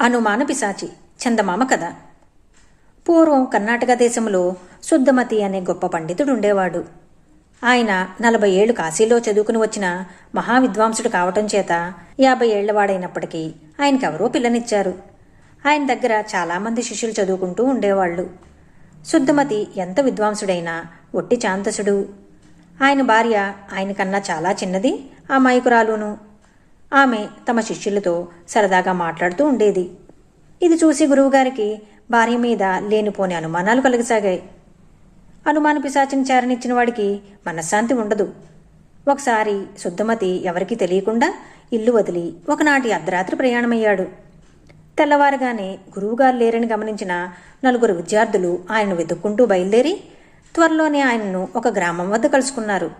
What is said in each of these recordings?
అనుమాన పిశాచి చందమామ కథ. పూర్వం కర్ణాటక దేశంలో శుద్ధమతి అనే గొప్ప పండితుడు ఉండేవాడు ఆయన నలభై ఏళ్ళు కాశీలో చదువుకుని వచ్చిన మహావిద్వాంసుడు కావటం చేత యాభై ఏళ్ళవాడైనప్పటికీ ఆయనకెవరో పిల్లనిచ్చారు. ఆయన దగ్గర చాలామంది శిష్యులు చదువుకుంటూ ఉండేవాళ్ళు. శుద్ధమతి ఎంత విద్వాంసుడైనా ఒట్టి చాంతసుడు. ఆయన భార్య ఆయన కన్నా చాలా చిన్నది ఆ మైకురాలును ఆమె తమ శిష్యులతో సరదాగా మాట్లాడుతూ ఉండేది. ఇది చూసి గురువుగారికి భార్య మీద లేనిపోని అనుమానాలు కలగసాగాయి. అనుమాన పిశాచిని చేరనిచ్చిన వాడికి మనశ్శాంతి ఉండదు. ఒకసారి శుద్ధమతి ఎవరికీ తెలియకుండా ఇల్లు వదిలి ఒకనాటి అర్ధరాత్రి ప్రయాణమయ్యాడు. తెల్లవారుగానే గురువుగారు లేరని గమనించిన నలుగురు విద్యార్థులు ఆయనను వెతుక్కుంటూ బయలుదేరి త్వరలోనే ఆయనను ఒక గ్రామం వద్ద కలుసుకున్నారు.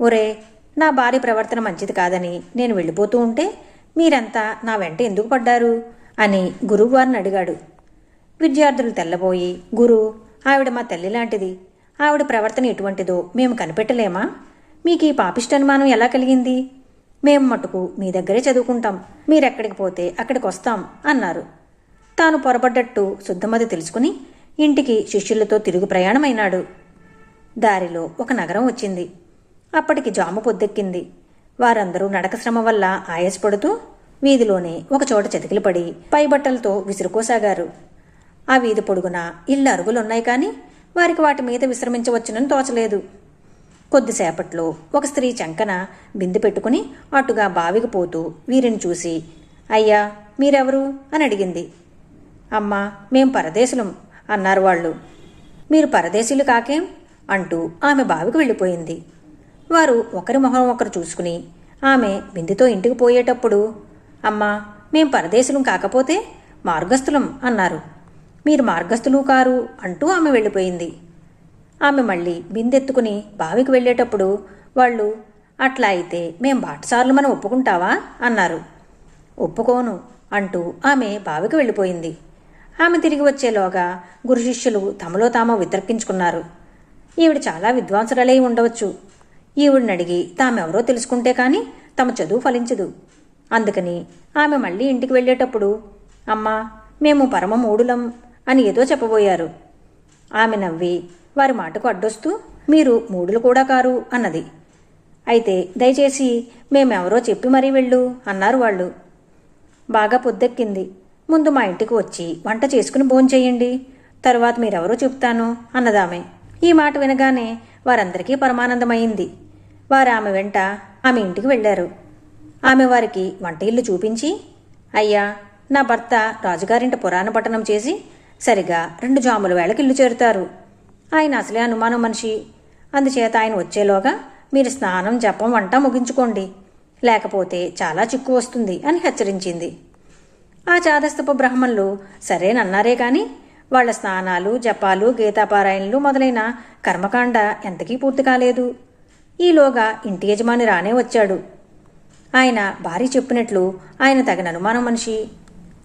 ఒరే నా భార్య ప్రవర్తన మంచిది కాదని నేను వెళ్ళిపోతూ ఉంటే మీరంతా నా వెంట ఎందుకు పడ్డారు? అని గురువువారిని అడిగాడు. విద్యార్థులు తెల్లబోయి గురు ఆవిడ మా తల్లి లాంటిది. ఆవిడ ప్రవర్తన ఎటువంటిదో మేము కనిపెట్టలేమా? మీకు ఈ పాపిష్ట అనుమానం ఎలా కలిగింది? మేము మటుకు మీ దగ్గరే చదువుకుంటాం. మీరెక్కడికి పోతే అక్కడికి వస్తాం అన్నారు. తాను పొరపడ్డట్టు శుద్ధమతి తెలుసుకుని ఇంటికి శిష్యులతో తిరుగు ప్రయాణమైనాడు. దారిలో ఒక నగరం వచ్చింది. అప్పటికి జాము పొద్దెక్కింది. వారందరూ నడక శ్రమ వల్ల ఆయాసపడుతూ వీధిలోనే ఒకచోట చతికిలు పడి పైబట్టలతో విసురుకోసాగారు. ఆ వీధి పొడుగున ఇళ్ళ అరుగులున్నాయి కానీ వారికి వాటి మీద విశ్రమించవచ్చునని తోచలేదు. కొద్దిసేపట్లో ఒక స్త్రీ చంకన బిందు పెట్టుకుని అటుగా బావికి పోతూ వీరిని చూసి అయ్యా మీరెవరు? అని అడిగింది. అమ్మా మేం పరదేశులం అన్నారు వాళ్ళు. మీరు పరదేశీయులు కాకేం? అంటూ ఆమె బావికి వెళ్ళిపోయింది. వారు ఒకరి మొహం ఒకరు చూసుకుని ఆమె బిందెతో ఇంటికి పోయేటప్పుడు అమ్మా మేం పరదేశులం కాకపోతే మార్గస్థులం అన్నారు. మీరు మార్గస్థులు కారు అంటూ ఆమె వెళ్ళిపోయింది. ఆమె మళ్ళీ బిందెత్తుకుని బావికి వెళ్ళేటప్పుడు వాళ్ళు అట్లా అయితే మేం బాటసార్లు ఒప్పుకుంటావా? అన్నారు. ఒప్పుకోను అంటూ ఆమె బావికి వెళ్ళిపోయింది. ఆమె తిరిగి వచ్చేలోగా గురు శిష్యులు తమలో తాము వితర్కించుకున్నారు. ఈవిడ చాలా విద్వాంసురాలై ఉండవచ్చు. ఈవిడిని అడిగి తామెవరో తెలుసుకుంటే కానీ తమ చదువు ఫలించదు. అందుకని ఆమె మళ్ళీ ఇంటికి వెళ్ళేటప్పుడు అమ్మా మేము పరమ మూడులం అని ఏదో చెప్పబోయారు. ఆమె నవ్వి వారి మాటకు అడ్డొస్తూ మీరు మూడులు కూడా కారు అన్నది. అయితే దయచేసి మేమెవరో చెప్పి మరీ వెళ్ళు అన్నారు వాళ్ళు. బాగా పొద్దెక్కింది. ముందు మా ఇంటికి వచ్చి వంట చేసుకుని భోంచేయండి తరువాత మీరెవరో చెప్తాను అన్నదామె. ఈ మాట వినగానే వారందరికీ పరమానందమైంది వారు ఆమె వెంట ఆమె ఇంటికి వెళ్ళారు. ఆమె వారికి వంట ఇల్లు చూపించి అయ్యా నా భర్త రాజుగారింట పురాణ పట్టణం చేసి సరిగా రెండు జాముల వేళకి ఇల్లు చేరుతారు. ఆయన అసలే అనుమానం మనిషి. అందుచేత ఆయన వచ్చేలోగా మీరు స్నానం జపం వంట ముగించుకోండి. లేకపోతే చాలా చిక్కు వస్తుంది అని హెచ్చరించింది. ఆ చాదస్తపు బ్రాహ్మణులు సరేనన్నారే కాని వాళ్ళ స్నానాలు జపాలు గీతాపారాయణలు మొదలైన కర్మకాండ ఎంతకీ పూర్తి కాలేదు. ఈలోగా ఇంటి యజమాని రానే వచ్చాడు. ఆయన భార్య చెప్పినట్లు ఆయన తగిన అనుమానం మనిషి.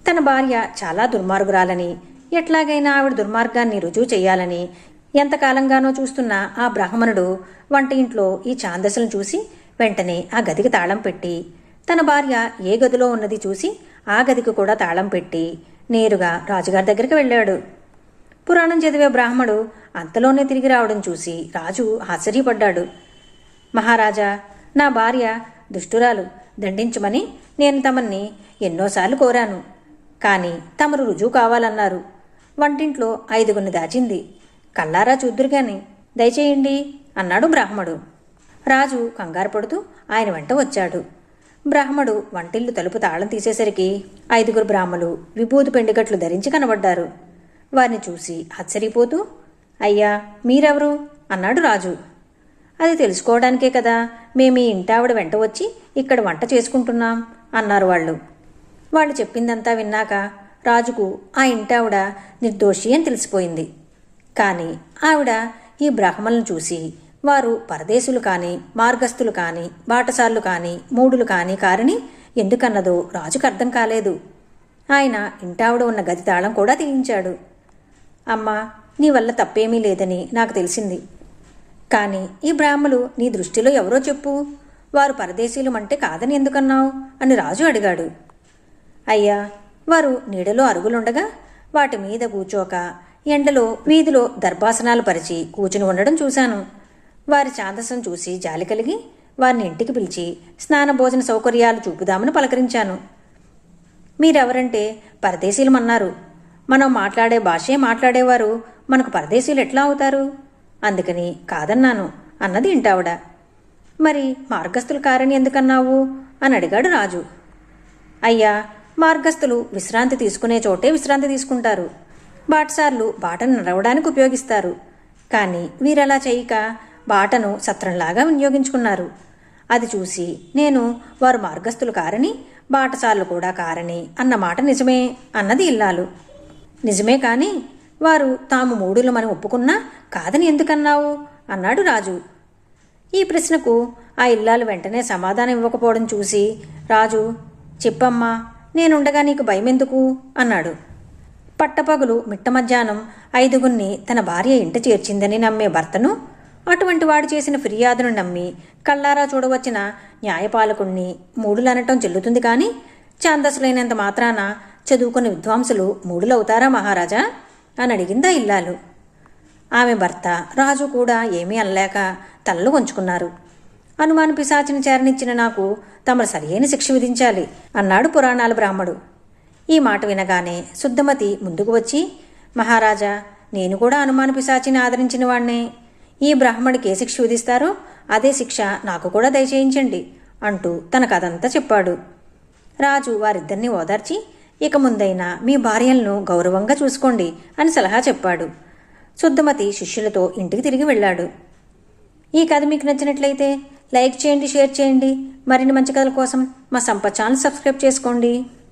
తన భార్య చాలా దుర్మార్గురాలని ఎట్లాగైనా ఆవిడ దుర్మార్గాన్ని రుజువు చేయాలని ఎంతకాలంగానో చూస్తున్న ఆ బ్రాహ్మణుడు వంట ఇంట్లో ఈ ఛాందసులను చూసి వెంటనే ఆ గదికి తాళం పెట్టి తన భార్య ఏ గదిలో ఉన్నది చూసి ఆ గదికి కూడా తాళం పెట్టి నేరుగా రాజుగారి దగ్గరికి వెళ్ళాడు. పురాణం చదివే బ్రాహ్మడు అంతలోనే తిరిగి రావడం చూసి రాజు ఆశ్చర్యపడ్డాడు. మహారాజా నా భార్య దుష్టురాలు దండించమని నేను తమన్ని ఎన్నోసార్లు కోరాను. కానీ తమరు రుజువు కావాలన్నారు. వంటింట్లో ఐదుగురిని దాచింది. కల్లారా చూద్దురుగాని దయచేయండి అన్నాడు బ్రాహ్మడు. రాజు కంగారు పడుతూ ఆయన వెంట వచ్చాడు. బ్రాహ్మడు వంటిల్లు తలుపు తాళం తీసేసరికి ఐదుగురు బ్రాహ్మలు విభూతి పెండుగట్లు ధరించి కనబడ్డారు. వారిని చూసి ఆశ్చర్యపోతూ అయ్యా మీరెవరు? అన్నాడు రాజు. అది తెలుసుకోవడానికే కదా. మేము ఈ ఇంటావిడ వెంట వచ్చి ఇక్కడ వంట చేసుకుంటున్నాం అన్నారు వాళ్ళు. వాళ్ళు చెప్పిందంతా విన్నాక రాజుకు ఆ ఇంటావిడ నిర్దోషి అని తెలిసిపోయింది. కానీ ఆవిడ ఈ బ్రాహ్మలను చూసి వారు పరదేశులు కానీ మార్గస్థులు కానీ బాటసార్లు కానీ మూడులు కానీ కారని ఎందుకన్నదో రాజుకు అర్థం కాలేదు. ఆయన ఇంటావిడ ఉన్న గది తాళం కూడా తీయించాడు. అమ్మా నీ వల్ల తప్పేమీ లేదని నాకు తెలిసింది. కానీ ఈ బ్రాహ్మలు నీ దృష్టిలో ఎవరో చెప్పు. వారు పరదేశీయులమంటే కాదని ఎందుకన్నావు? అని రాజు అడిగాడు. అయ్యా వారు నీడలో అరుగులుండగా వాటి మీద కూర్చోక ఎండలో వీధిలో దర్భాసనాలు పరిచి కూర్చుని ఉండడం చూశాను. వారి ఛాందసం చూసి జాలి కలిగి వారిని ఇంటికి పిలిచి స్నాన భోజన సౌకర్యాలు చూపుదామని పలకరించాను. మీరెవరంటే పరదేశీలమన్నారు మనం మాట్లాడే భాషే మాట్లాడేవారు. మనకు పరదేశీలు ఎట్లా అవుతారు? అందుకని కాదన్నాను అన్నది ఇంటావిడ. మరి మార్గస్థులు కారని ఎందుకన్నావు? అని అడిగాడు రాజు. అయ్యా మార్గస్థులు విశ్రాంతి తీసుకునే చోటే విశ్రాంతి తీసుకుంటారు. బాటసార్లు బాటను నడవడానికి ఉపయోగిస్తారు. కానీ వీరలా చేయక బాటను సత్రంలాగా వినియోగించుకున్నారు. అది చూసి నేను వారు మార్గస్థులు కారని బాటసార్లు కూడా కారని అన్న మాట నిజమే అన్నది ఇల్లాలు. నిజమే కానీ వారు తాము మూడులమని ఒప్పుకున్నా కాదని ఎందుకన్నావు? అన్నాడు రాజు. ఈ ప్రశ్నకు ఆ ఇల్లాలు వెంటనే సమాధానం ఇవ్వకపోవడం చూసి రాజు చెప్పమ్మా నేనుండగా నీకు భయమెందుకు? అన్నాడు. పట్టపగులు మిట్ట మధ్యాహ్నం ఐదుగురిని తన భార్య ఇంట చేర్చిందని నమ్మే భర్తను అటువంటి వాడు చేసిన ఫిర్యాదును నమ్మి కళ్ళారా చూడవచ్చిన న్యాయపాలకుణ్ణి మూడులనటం చెల్లుతుంది కానీ ఛాందసులైనంత మాత్రాన చదువుకున్న విద్వాంసులు మూడులవుతారా మహారాజా? అని అడిగిందా ఇల్లాలు? ఆమె భర్త రాజు కూడా ఏమీ అనలేక తలలు వంచుకున్నారు. హనుమాన్ పిశాచిని చేరనిచ్చిన నాకు తమరు సరియైన శిక్ష విధించాలి అన్నాడు పురాణాల బ్రాహ్మడు. ఈ మాట వినగానే శుద్ధమతి ముందుకు వచ్చి మహారాజా నేను కూడా హనుమాన్ పిశాచిని ఆదరించిన వాణ్ణే. ఈ బ్రాహ్మడికి ఏ శిక్ష విధిస్తారో? అదే శిక్ష నాకు కూడా దయచేయించండి అంటూ తన కథంతా చెప్పాడు. రాజు వారిద్దరిని ఓదార్చి ఇక ముందైనా మీ భార్యలను గౌరవంగా చూసుకోండి అని సలహా చెప్పాడు. శుద్ధమతి శిష్యులతో ఇంటికి తిరిగి వెళ్ళాడు. ఈ కథ మీకు నచ్చినట్లయితే లైక్ చేయండి షేర్ చేయండి. మరిన్ని మంచి కథల కోసం మా సంపత్ ఛానల్ సబ్స్క్రైబ్ చేసుకోండి.